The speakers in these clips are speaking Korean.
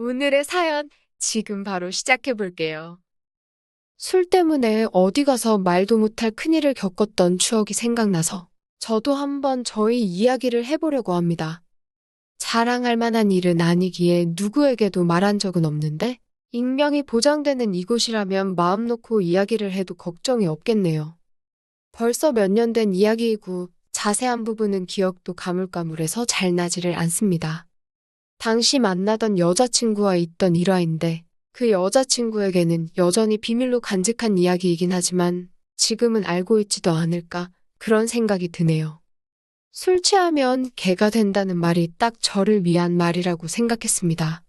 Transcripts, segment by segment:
오늘의 사연 지금 바로 시작해 볼게요. 술 때문에 어디 가서 말도 못할 큰일을 겪었던 추억이 생각나서 저도 한번 저희 이야기를 해보려고 합니다. 자랑할 만한 일은 아니기에 누구에게도 말한 적은 없는데 익명이 보장되는 이곳이라면 마음 놓고 이야기를 해도 걱정이 없겠네요. 벌써 몇 년 된 이야기이고 자세한 부분은 기억도 가물가물해서 잘 나지를 않습니다. 당시 만나던 여자친구와 있던 일화인데 그 여자친구에게는 여전히 비밀로 간직한 이야기이긴 하지만 지금은 알고 있지도 않을까 그런 생각이 드네요. 술 취하면 개가 된다는 말이 딱 저를 위한 말이라고 생각했습니다.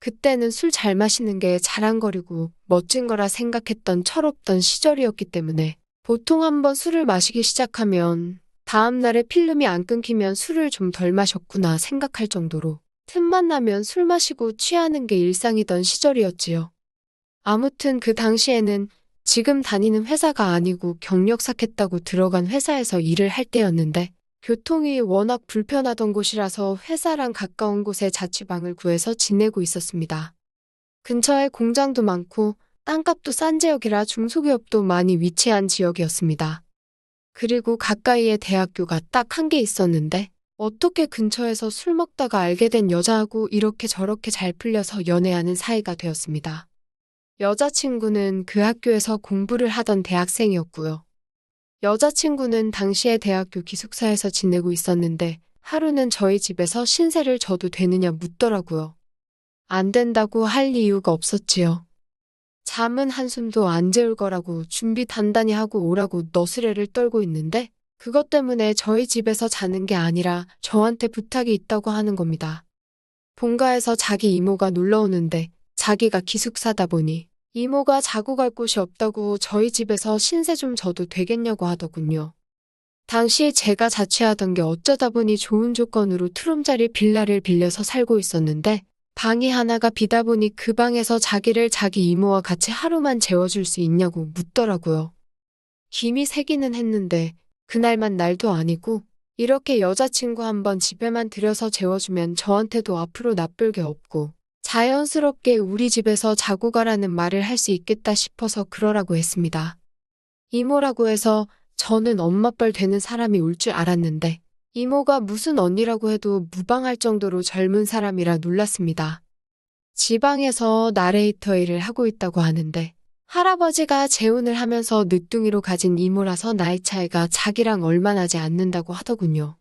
그때는 술 잘 마시는 게 자랑거리고 멋진 거라 생각했던 철없던 시절이었기 때문에 보통 한번 술을 마시기 시작하면 다음날에 필름이 안 끊기면 술을 좀 덜 마셨구나 생각할 정도로 틈만 나면 술 마시고 취하는 게 일상이던 시절이었지요. 아무튼 그 당시에는 지금 다니는 회사가 아니고 경력 삭했다고 들어간 회사에서 일을 할 때였는데 교통이 워낙 불편하던 곳이라서 회사랑 가까운 곳에 자취방을 구해서 지내고 있었습니다. 근처에 공장도 많고 땅값도 싼 지역이라 중소기업도 많이 위치한 지역이었습니다. 그리고 가까이에 대학교가 딱 한 개 있었는데 어떻게 근처에서 술 먹다가 알게 된 여자하고 이렇게 저렇게 잘 풀려서 연애하는 사이가 되었습니다. 여자친구는 그 학교에서 공부를 하던 대학생이었고요. 여자친구는 당시에 대학교 기숙사에서 지내고 있었는데 하루는 저희 집에서 신세를 져도 되느냐 묻더라고요. 안 된다고 할 이유가 없었지요. 잠은 한숨도 안 재울 거라고 준비 단단히 하고 오라고 너스레를 떨고 있는데 그것 때문에 저희 집에서 자는 게 아니라 저한테 부탁이 있다고 하는 겁니다. 본가에서 자기 이모가 놀러 오는데 자기가 기숙사다 보니 이모가 자고 갈 곳이 없다고 저희 집에서 신세 좀 져도 되겠냐고 하더군요. 당시 제가 자취하던 게 어쩌다 보니 좋은 조건으로 투룸짜리 빌라를 빌려서 살고 있었는데 방이 하나가 비다 보니 그 방에서 자기를 자기 이모와 같이 하루만 재워줄 수 있냐고 묻더라고요. 김이 새기는 했는데 그날만 날도 아니고 이렇게 여자친구 한 번 집에만 들여서 재워주면 저한테도 앞으로 나쁠 게 없고 자연스럽게 우리 집에서 자고 가라는 말을 할 수 있겠다 싶어서 그러라고 했습니다. 이모라고 해서 저는 엄마뻘 되는 사람이 올 줄 알았는데 이모가 무슨 언니라고 해도 무방할 정도로 젊은 사람이라 놀랐습니다. 지방에서 나레이터 일을 하고 있다고 하는데 할아버지가 재혼을 하면서 늦둥이로 가진 이모라서 나이 차이가 자기랑 얼마 나지 않는다고 하더군요.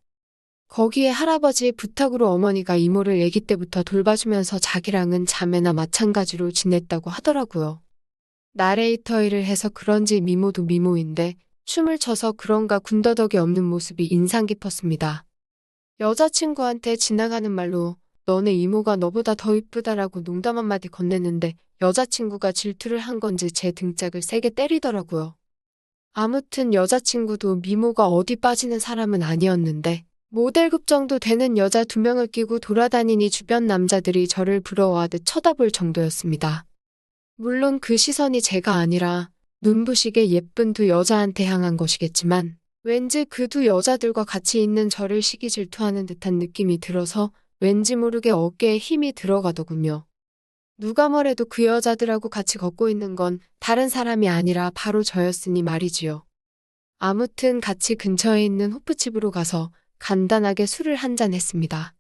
거기에 할아버지 부탁으로 어머니가 이모를 아기 때부터 돌봐주면서 자기랑은 자매나 마찬가지로 지냈다고 하더라고요. 나레이터 일을 해서 그런지 미모도 미모인데 춤을 춰서 그런가 군더더기 없는 모습이 인상 깊었습니다. 여자친구한테 지나가는 말로 너네 이모가 너보다 더 이쁘다라고 농담 한마디 건넸는데 여자친구가 질투를 한 건지 제 등짝을 세게 때리더라고요. 아무튼 여자친구도 미모가 어디 빠지는 사람은 아니었는데 모델급 정도 되는 여자 두 명을 끼고 돌아다니니 주변 남자들이 저를 부러워하듯 쳐다볼 정도였습니다. 물론 그 시선이 제가 아니라 눈부시게 예쁜 두 여자한테 향한 것이겠지만 왠지 그 두 여자들과 같이 있는 저를 시기 질투하는 듯한 느낌이 들어서 왠지 모르게 어깨에 힘이 들어가더군요. 누가 뭐래도 그 여자들하고 같이 걷고 있는 건 다른 사람이 아니라 바로 저였으니 말이지요. 아무튼 같이 근처에 있는 호프집으로 가서 간단하게 술을 한 잔 했습니다.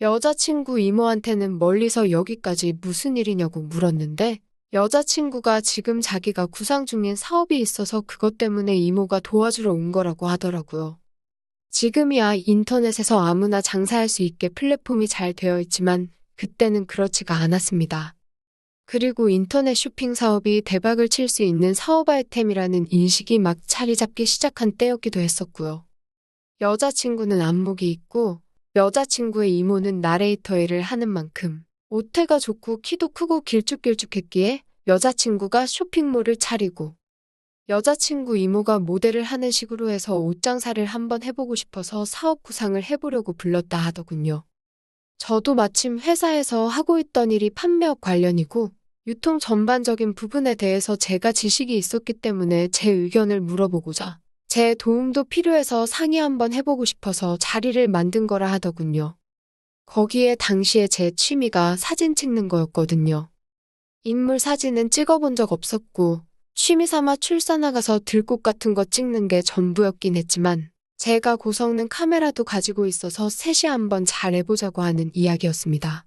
여자친구 이모한테는 멀리서 여기까지 무슨 일이냐고 물었는데 여자친구가 지금 자기가 구상 중인 사업이 있어서 그것 때문에 이모가 도와주러 온 거라고 하더라고요. 지금이야 인터넷에서 아무나 장사할 수 있게 플랫폼이 잘 되어 있지만 그때는 그렇지가 않았습니다. 그리고 인터넷 쇼핑 사업이 대박을 칠 수 있는 사업 아이템이라는 인식이 막 자리 잡기 시작한 때였기도 했었고요. 여자친구는 안목이 있고 여자친구의 이모는 나레이터 일을 하는 만큼 옷태가 좋고 키도 크고 길쭉길쭉했기에 여자친구가 쇼핑몰을 차리고 여자친구 이모가 모델을 하는 식으로 해서 옷장사를 한번 해보고 싶어서 사업 구상을 해보려고 불렀다 하더군요. 저도 마침 회사에서 하고 있던 일이 판매업 관련이고 유통 전반적인 부분에 대해서 제가 지식이 있었기 때문에 제 의견을 물어보고자 제 도움도 필요해서 상의 한번 해보고 싶어서 자리를 만든 거라 하더군요. 거기에 당시에 제 취미가 사진 찍는 거였거든요. 인물 사진은 찍어본 적 없었고, 취미 삼아 출사 나가서 들꽃 같은 거 찍는 게 전부였긴 했지만, 제가 고성능 카메라도 가지고 있어서 셋이 한번 잘 해보자고 하는 이야기였습니다.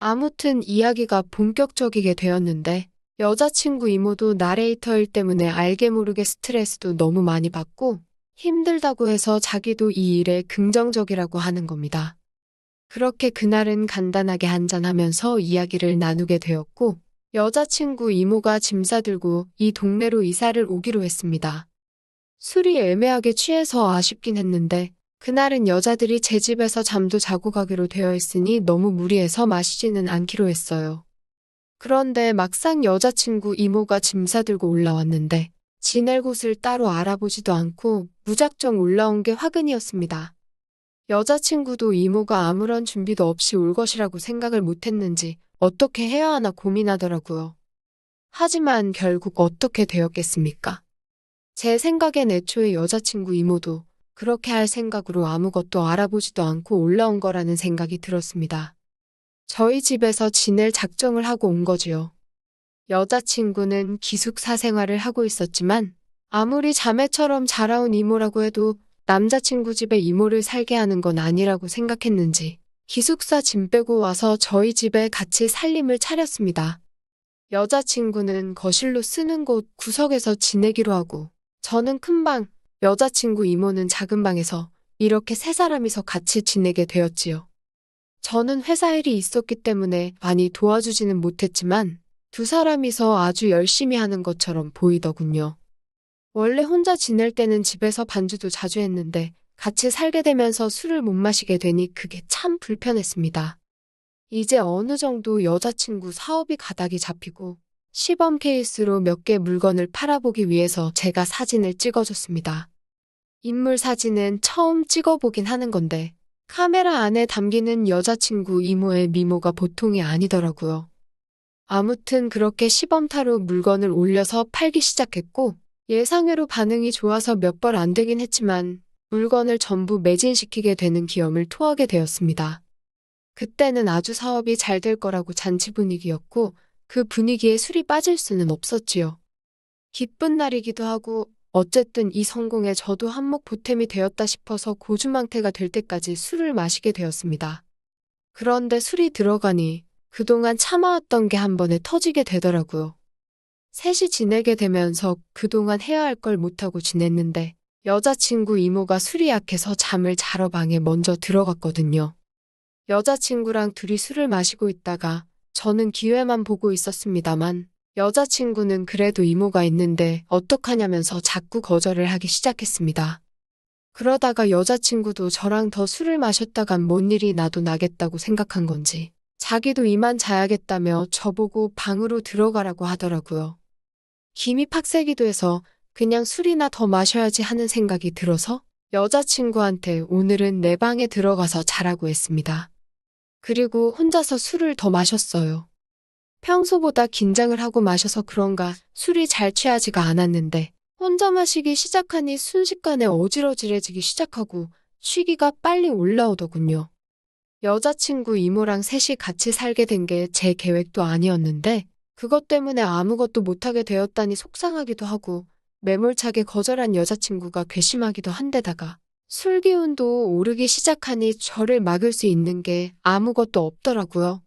아무튼 이야기가 본격적이게 되었는데, 여자친구 이모도 나레이터일 때문에 알게 모르게 스트레스도 너무 많이 받고, 힘들다고 해서 자기도 이 일에 긍정적이라고 하는 겁니다. 그렇게 그날은 간단하게 한잔하면서 이야기를 나누게 되었고, 여자친구 이모가 짐 싸들고 이 동네로 이사를 오기로 했습니다. 술이 애매하게 취해서 아쉽긴 했는데, 그날은 여자들이 제 집에서 잠도 자고 가기로 되어 있으니 너무 무리해서 마시지는 않기로 했어요. 그런데 막상 여자친구 이모가 짐 싸들고 올라왔는데, 지낼 곳을 따로 알아보지도 않고 무작정 올라온 게 화근이었습니다. 여자친구도 이모가 아무런 준비도 없이 올 것이라고 생각을 못했는지 어떻게 해야 하나 고민하더라고요. 하지만 결국 어떻게 되었겠습니까? 제 생각엔 애초에 여자친구 이모도 그렇게 할 생각으로 아무것도 알아보지도 않고 올라온 거라는 생각이 들었습니다. 저희 집에서 지낼 작정을 하고 온 거지요. 여자친구는 기숙사 생활을 하고 있었지만 아무리 자매처럼 자라온 이모라고 해도 남자친구 집에 이모를 살게 하는 건 아니라고 생각했는지 기숙사 짐 빼고 와서 저희 집에 같이 살림을 차렸습니다. 여자친구는 거실로 쓰는 곳 구석에서 지내기로 하고 저는 큰 방, 여자친구 이모는 작은 방에서 이렇게 세 사람이서 같이 지내게 되었지요. 저는 회사 일이 있었기 때문에 많이 도와주지는 못했지만 두 사람이서 아주 열심히 하는 것처럼 보이더군요. 원래 혼자 지낼 때는 집에서 반주도 자주 했는데 같이 살게 되면서 술을 못 마시게 되니 그게 참 불편했습니다. 이제 어느 정도 여자친구 사업이 가닥이 잡히고 시범 케이스로 몇 개 물건을 팔아보기 위해서 제가 사진을 찍어줬습니다. 인물 사진은 처음 찍어보긴 하는 건데 카메라 안에 담기는 여자친구 이모의 미모가 보통이 아니더라고요. 아무튼 그렇게 시범타로 물건을 올려서 팔기 시작했고 예상외로 반응이 좋아서 몇번안 되긴 했지만 물건을 전부 매진시키게 되는 기염을 토하게 되었습니다. 그때는 아주 사업이 잘 될 거라고 잔치 분위기였고 그 분위기에 술이 빠질 수는 없었지요. 기쁜 날이기도 하고 어쨌든 이 성공에 저도 한몫 보탬이 되었다 싶어서 고주망태가 될 때까지 술을 마시게 되었습니다. 그런데 술이 들어가니 그동안 참아왔던 게 한 번에 터지게 되더라고요. 셋이 지내게 되면서 그동안 해야 할 걸 못하고 지냈는데 여자친구 이모가 술이 약해서 잠을 자러 방에 먼저 들어갔거든요. 여자친구랑 둘이 술을 마시고 있다가 저는 기회만 보고 있었습니다만 여자친구는 그래도 이모가 있는데 어떡하냐면서 자꾸 거절을 하기 시작했습니다. 그러다가 여자친구도 저랑 더 술을 마셨다간 뭔 일이 나도 나겠다고 생각한 건지 자기도 이만 자야겠다며 저보고 방으로 들어가라고 하더라고요. 김이 팍세기도 해서 그냥 술이나 더 마셔야지 하는 생각이 들어서 여자친구한테 오늘은 내 방에 들어가서 자라고 했습니다. 그리고 혼자서 술을 더 마셨어요. 평소보다 긴장을 하고 마셔서 그런가 술이 잘 취하지가 않았는데 혼자 마시기 시작하니 순식간에 어지러지해지기 시작하고 취기가 빨리 올라오더군요. 여자친구 이모랑 셋이 같이 살게 된 게 제 계획도 아니었는데 그것 때문에 아무것도 못하게 되었다니 속상하기도 하고 매몰차게 거절한 여자친구가 괘씸하기도 한데다가 술 기운도 오르기 시작하니 저를 막을 수 있는 게 아무것도 없더라고요.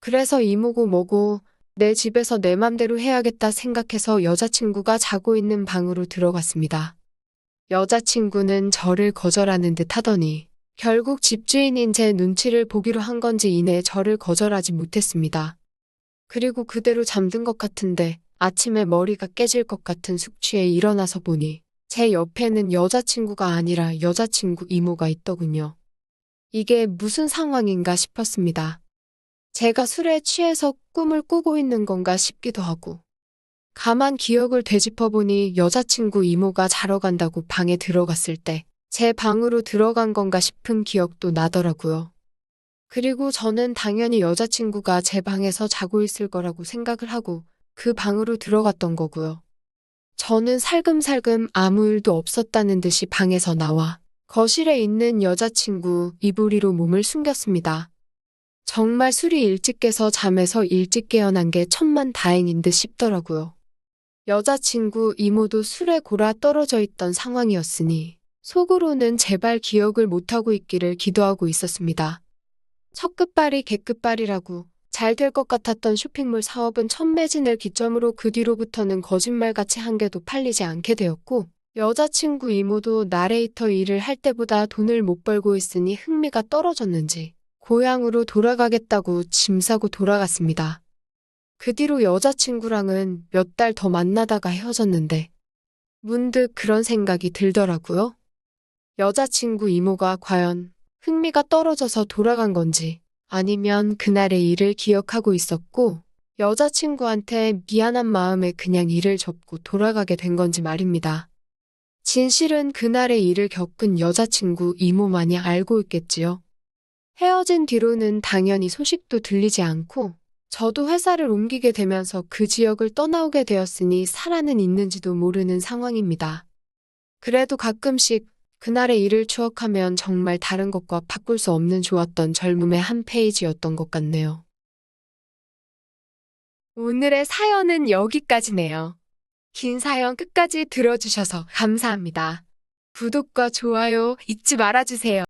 그래서 이모고 뭐고 내 집에서 내 맘대로 해야겠다 생각해서 여자친구가 자고 있는 방으로 들어갔습니다. 여자친구는 저를 거절하는 듯 하더니 결국 집주인인 제 눈치를 보기로 한 건지 이내 저를 거절하지 못했습니다. 그리고 그대로 잠든 것 같은데 아침에 머리가 깨질 것 같은 숙취에 일어나서 보니 제 옆에는 여자친구가 아니라 여자친구 이모가 있더군요. 이게 무슨 상황인가 싶었습니다. 제가 술에 취해서 꿈을 꾸고 있는 건가 싶기도 하고. 가만 기억을 되짚어보니 여자친구 이모가 자러 간다고 방에 들어갔을 때 제 방으로 들어간 건가 싶은 기억도 나더라고요. 그리고 저는 당연히 여자친구가 제 방에서 자고 있을 거라고 생각을 하고 그 방으로 들어갔던 거고요. 저는 살금살금 아무 일도 없었다는 듯이 방에서 나와 거실에 있는 여자친구 이불이로 몸을 숨겼습니다. 정말 술이 일찍 깨서 잠에서 일찍 깨어난 게 천만 다행인 듯 싶더라고요. 여자친구 이모도 술에 골아 떨어져 있던 상황이었으니 속으로는 제발 기억을 못하고 있기를 기도하고 있었습니다. 첫 끝발이 개끝발이라고 잘 될 것 같았던 쇼핑몰 사업은 첫 매진을 기점으로 그 뒤로부터는 거짓말같이 한 개도 팔리지 않게 되었고 여자친구 이모도 나레이터 일을 할 때보다 돈을 못 벌고 있으니 흥미가 떨어졌는지 고향으로 돌아가겠다고 짐 싸고 돌아갔습니다. 그 뒤로 여자친구랑은 몇 달 더 만나다가 헤어졌는데 문득 그런 생각이 들더라고요. 여자친구 이모가 과연 흥미가 떨어져서 돌아간 건지 아니면 그날의 일을 기억하고 있었고 여자친구한테 미안한 마음에 그냥 일을 접고 돌아가게 된 건지 말입니다. 진실은 그날의 일을 겪은 여자친구 이모만이 알고 있겠지요. 헤어진 뒤로는 당연히 소식도 들리지 않고 저도 회사를 옮기게 되면서 그 지역을 떠나오게 되었으니 살아는 있는지도 모르는 상황입니다. 그래도 가끔씩 그날의 일을 추억하면 정말 다른 것과 바꿀 수 없는 좋았던 젊음의 한 페이지였던 것 같네요. 오늘의 사연은 여기까지네요. 긴 사연 끝까지 들어주셔서 감사합니다. 구독과 좋아요 잊지 말아주세요.